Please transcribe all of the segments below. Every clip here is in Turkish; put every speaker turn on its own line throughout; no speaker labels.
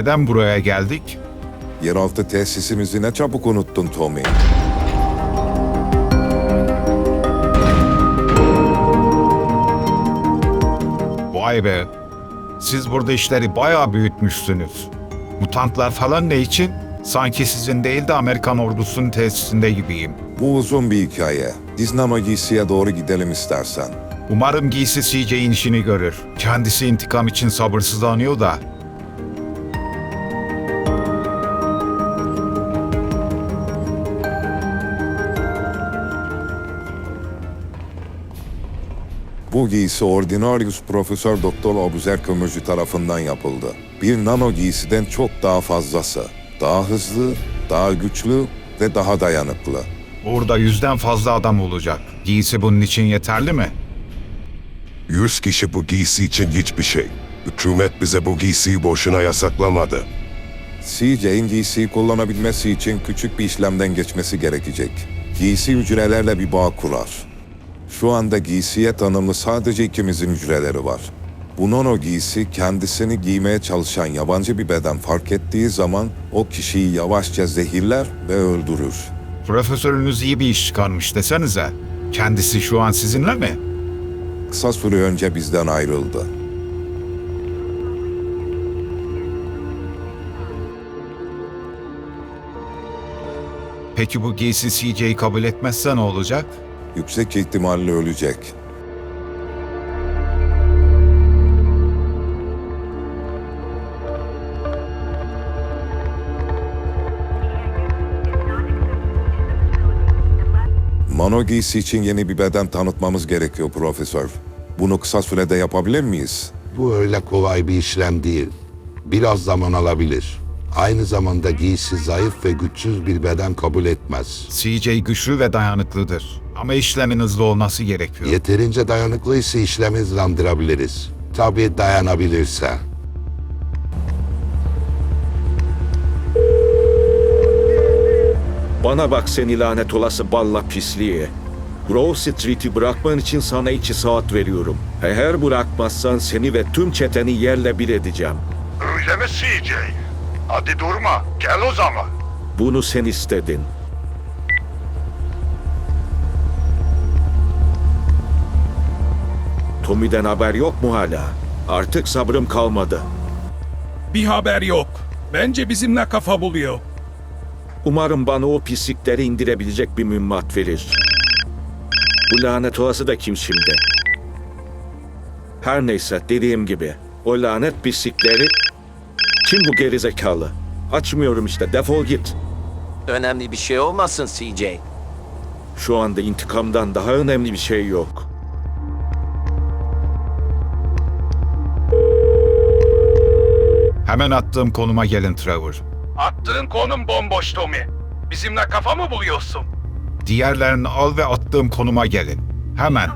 Neden buraya geldik?
Yeraltı tesisimizi ne çabuk unuttun Tommy.
Vay be. Siz burada işleri bayağı büyütmüşsünüz. Mutantlar falan ne için? Sanki sizin değil de Amerikan ordusunun tesisinde gibiyim.
Bu uzun bir hikaye. Diznamo giysiye doğru gidelim istersen.
Umarım giysi CJ'in işini görür. Kendisi intikam için sabırsızlanıyor da.
Bu giysi Ordinarius Profesör Doktor Obuzer Kömürcü tarafından yapıldı. Bir nano giysiden çok daha fazlası. Daha hızlı, daha güçlü ve daha dayanıklı.
Orada yüzden fazla adam olacak. Giysi bunun için yeterli mi?
100 kişi bu giysi için hiçbir şey. Hükümet bize bu giysiyi boşuna yasaklamadı.
CJ'in giysiyi kullanabilmesi için küçük bir işlemden geçmesi gerekecek. Giysi hücrelerle bir bağ kurar. Şu anda giysiye tanımlı sadece ikimizin hücreleri var. Bu nano giysi kendisini giymeye çalışan yabancı bir beden fark ettiği zaman o kişiyi yavaşça zehirler ve öldürür.
Profesörünüz iyi bir iş çıkarmış desenize. Kendisi şu an sizinle mi?
Kısa süre önce bizden ayrıldı.
Peki bu giysi CJ'yi kabul etmezse ne olacak?
Yüksek ihtimalle ölecek. Mano giysi için yeni bir beden tanıtmamız gerekiyor profesör. Bunu kısa sürede yapabilir miyiz?
Bu öyle kolay bir işlem değil. Biraz zaman alabilir. Aynı zamanda giysi zayıf ve güçsüz bir beden kabul etmez.
CJ güçlü ve dayanıklıdır. Ama işlemin hızlı olması gerekiyor.
Yeterince dayanıklıysa işlemi hızlandırabiliriz. Tabii dayanabilirse.
Bana bak seni lanet olası balla pisliği. Grove Street'i bırakman için sana iki saat veriyorum. Eğer bırakmazsan seni ve tüm çeteni yerle bir edeceğim.
Öyle mi CJ? Hadi durma. Gel o zaman.
Bunu sen istedin. Tommy'den haber yok mu hala? Artık sabrım kalmadı.
Bir haber yok. Bence bizimle kafa buluyor.
Umarım bana o pislikleri indirebilecek bir mühimmat verir. Bu lanet olası da kim şimdi? Her neyse dediğim gibi o lanet pislikleri... Kim bu gerizekalı? Açmıyorum işte defol git.
Önemli bir şey olmasın CJ.
Şu anda intikamdan daha önemli bir şey yok.
Hemen attığım konuma gelin Trevor.
Attığın konum bomboş Tommy. Bizimle kafa mı buluyorsun?
Diğerlerini al ve attığım konuma gelin. Hemen.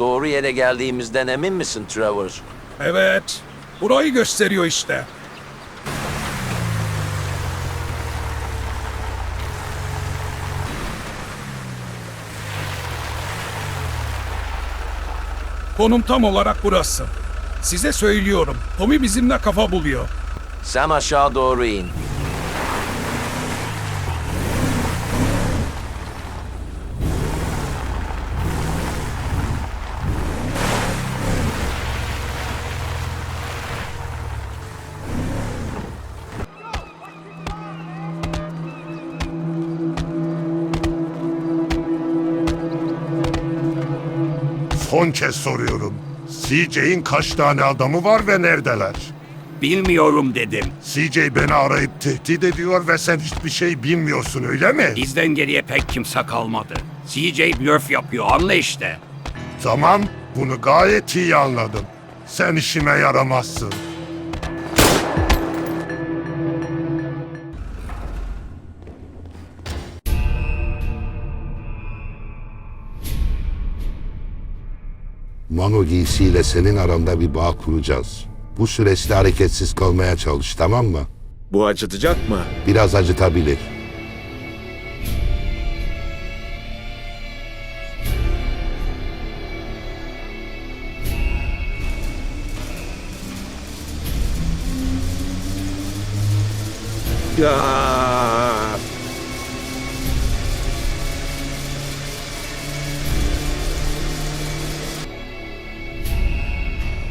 Doğru yere geldiğimizden emin misin Trevor?
Evet. Burayı gösteriyor işte. Konum tam olarak burası. Size söylüyorum. Tommy bizimle kafa buluyor.
Sen aşağı doğru in.
Son kez soruyorum. CJ'in kaç tane adamı var ve neredeler?
Bilmiyorum dedim.
CJ beni arayıp tehdit ediyor ve sen hiçbir şey bilmiyorsun öyle mi?
Bizden geriye pek kimse kalmadı. CJ blöf yapıyor anla işte.
Tamam, bunu gayet iyi anladım. Sen işime yaramazsın.
Mano giysiyle senin aranda bir bağ kuracağız. Bu süreçte hareketsiz kalmaya çalış tamam mı?
Bu acıtacak mı?
Biraz acıtabilir.
Ya.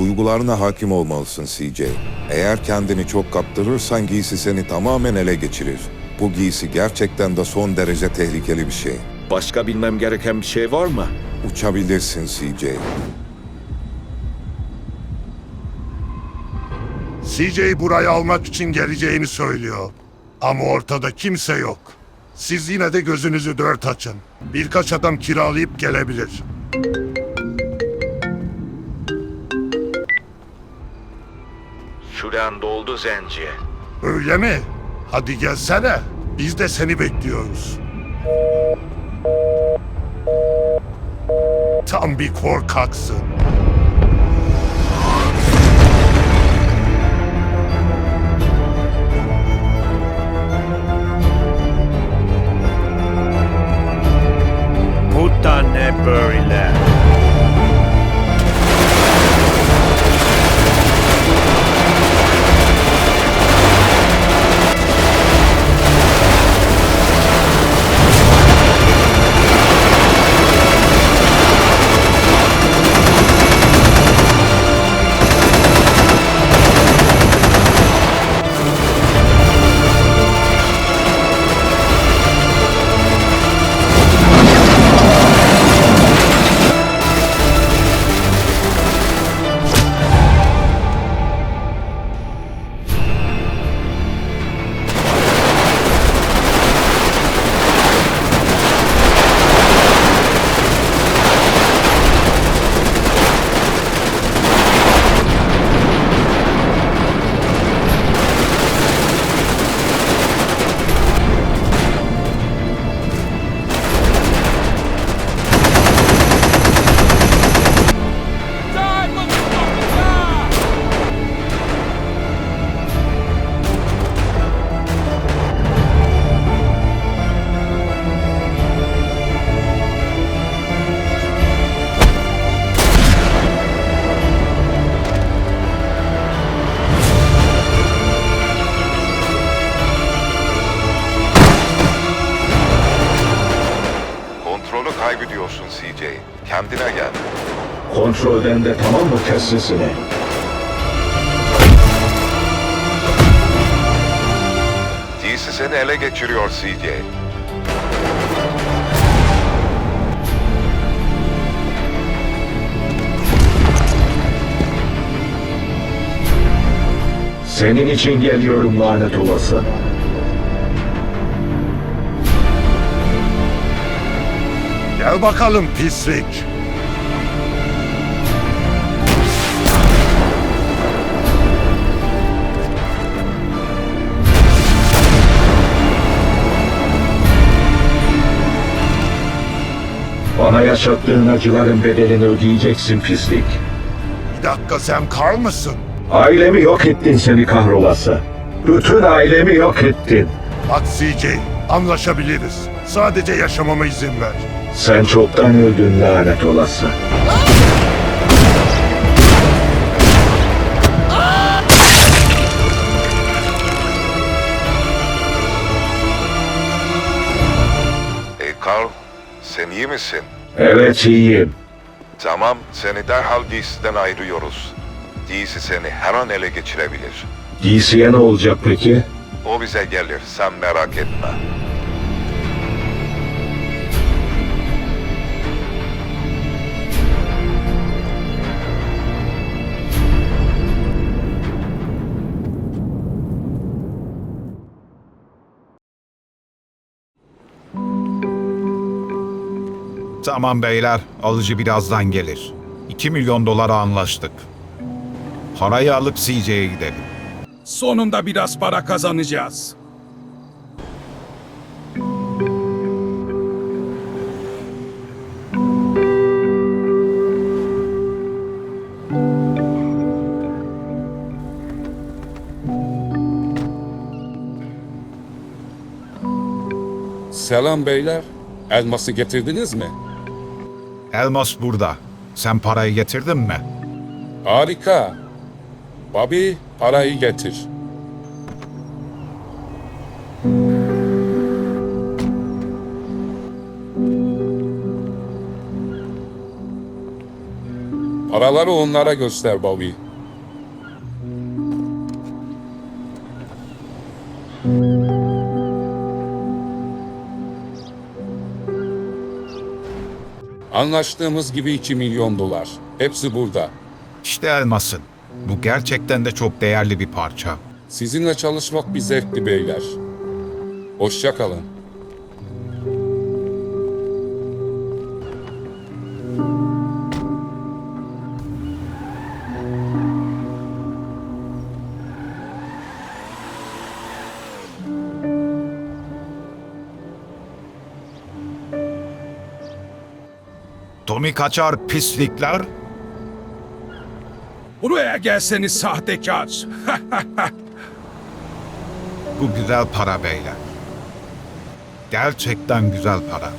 Duygularına hakim olmalısın CJ. Eğer kendini çok kaptırırsan giysi seni tamamen ele geçirir. Bu giysi gerçekten de son derece tehlikeli bir şey.
Başka bilmem gereken bir şey var mı?
Uçabilirsin CJ.
CJ burayı almak için geleceğini söylüyor. Ama ortada kimse yok. Siz yine de gözünüzü dört açın. Birkaç adam kiralayıp gelebilir.
Süren doldu Zenci.
Öyle mi? Hadi gelsene. Biz de seni bekliyoruz. Tam bir korkaksın.
Bu da ne böyle?
Kontrol bende tamam mı kes sesini?
Seni ele geçiriyor CJ.
Senin için geliyorum lanet olası.
Gel bakalım pislik.
Bana yaşattığın acıların bedelini ödeyeceksin pislik.
Bir dakika sen Karl mısın?
Ailemi yok ettin seni kahrolası. Bütün ailemi yok ettin.
Bak CJ, anlaşabiliriz. Sadece yaşamama izin ver.
Sen çoktan öldün lanet olası.
Hey iyi misin?
Evet iyiyim.
Tamam, seni derhal giysiden ayırıyoruz. Giysi seni her an ele geçirebilir.
Giysiye ne olacak peki?
O bize gelir, sen merak etme.
Tamam beyler, alıcı birazdan gelir. 2 milyon dolara anlaştık. Parayı alıp CJ'ye gidelim.
Sonunda biraz para kazanacağız.
Selam beyler. Elması getirdiniz mi?
Elmas burada. Sen parayı getirdin mi?
Harika. Bobby parayı getir. Paraları onlara göster Bobby. Anlaştığımız gibi 2 milyon dolar. Hepsi burada.
İşte elmasın. Bu gerçekten de çok değerli bir parça.
Sizinle çalışmak bir zevkli beyler. Hoşça kalın.
Tommy kaçar pislikler.
Buraya gelseniz sahtekar.
Bu güzel para beyler. Gerçekten güzel para.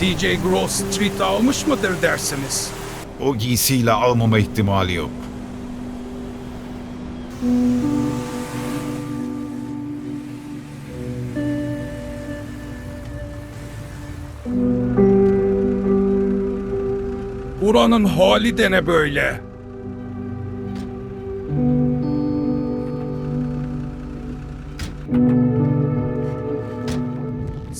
CJ Grove Street almış mıdır dersiniz?
O giysiyle almama ihtimali yok.
Buranın hali de ne böyle?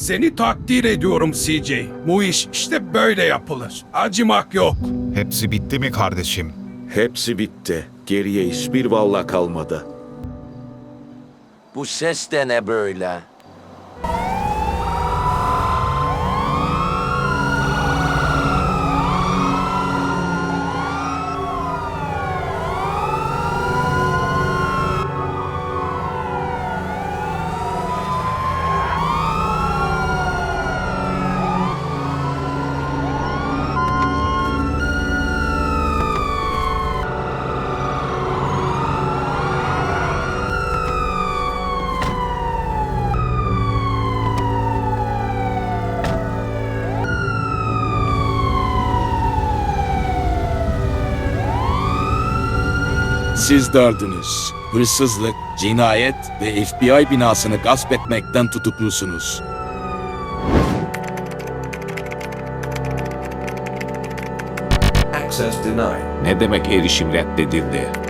Seni takdir ediyorum CJ. Bu iş işte böyle yapılır. Acımak yok.
Hepsi bitti mi kardeşim?
Hepsi bitti. Geriye hiçbir valla kalmadı.
Bu ses de ne böyle?
Siz dördünüz. Hırsızlık, cinayet ve FBI binasını gasp etmekten tutuklusunuz.
Access denied.
Ne demek erişim reddedildi?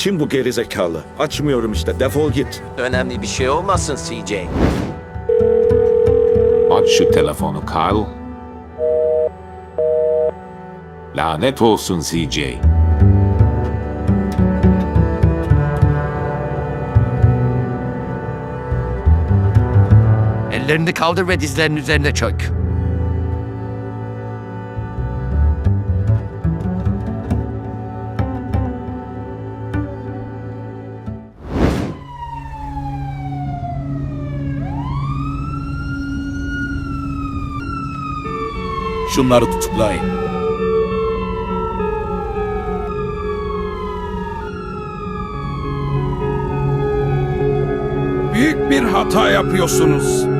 Kim bu gerizekalı? Açmıyorum işte defol git.
Önemli bir şey olmasın CJ.
Aç şu telefonu Carl. Lanet olsun CJ.
Ellerini kaldır ve dizlerinin üzerine çök.
Şunları tutuklayın.
Büyük bir hata yapıyorsunuz.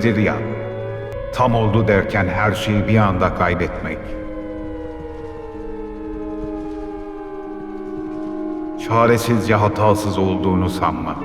Hep böyledir ya. Tam oldu derken her şeyi bir anda kaybetmek. Çaresizce hatasız olduğunu sanmak.